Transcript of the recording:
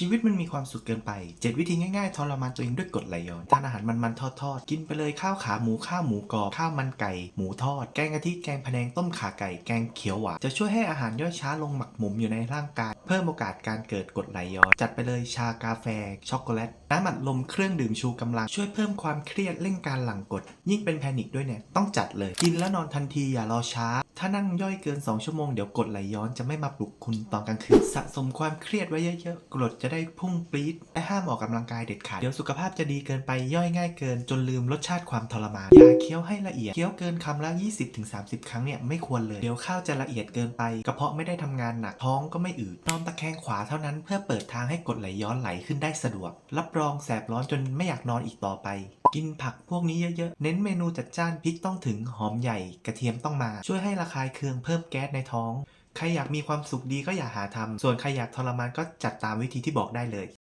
ชีวิตมันมีความสุขเกินไป 7 วิธีง่ายๆทรมานตัวเองด้วยกรดไหลย้อนทานอาหารมันๆทอดๆ กินไปเลยข้าวขาหมูข้าวหมูกรอบข้าวมันไก่ หมูทอด แกงกะทิแกงพะแนงต้มขาไก่แกงเขียวหวานจะช่วยให้อาหารย่อยช้าลงหมักหมมอยู่ในร่างกาย เพิ่มโอกาสการเกิดกรดไหลย้อนจัดไปเลยชากาแฟ ช็อกโกแลตน้ำอัดลมเครื่องดื่มชูกำลังช่วยเพิ่มความเครียดเร่งการหลั่งกรดยิ่งเป็นแพนิคด้วยเนี่ยต้องจัดเลย กินแล้วนอนทันทีอย่ารอช้า ถ้านั่งย่อยเกิน 2 ชั่วโมง เดี๋ยวกรดไหลย้อนจะไม่มาปลุกคุณตอนกลางคืน สะสมความเครียดไว้เยอะๆ กรดจะได้พุ่งปรี๊ดและห้ามออกกำลังกายเด็ดขาด เดี๋ยวสุขภาพจะดีเกินไปย่อยง่ายเกิน จนลืมรสชาติความทรมาน อย่าเคี้ยวให้ละเอียด เคี้ยวเกินคำละ 20-30 ครั้งเนี่ยไม่ควรเลย เดี๋ยวข้าวจะละเอียดเกินไป กระเพาะไม่ได้ทำงานหนัก ท้องก็ไม่อืดนอนตะแคงขวาเท่านั้นเพื่อเปิดทางให้กรดไหลย้อนไหลขึ้นได้สะดวก รับรองแสบร้อนจนไม่อยากนอนอีกต่อไปกินผักพวกนี้เยอะๆ เน้นเมนูจัดจ้านพริกต้องถึงหอมใหญ่กระเทียมต้องมาช่วยให้ระคายเคืองเพิ่มแก๊สในท้อง ใครอยากมีความสุขดีก็อย่าหาทำส่วนใครอยากทรมานก็จัดตามวิธีที่บอกได้เลย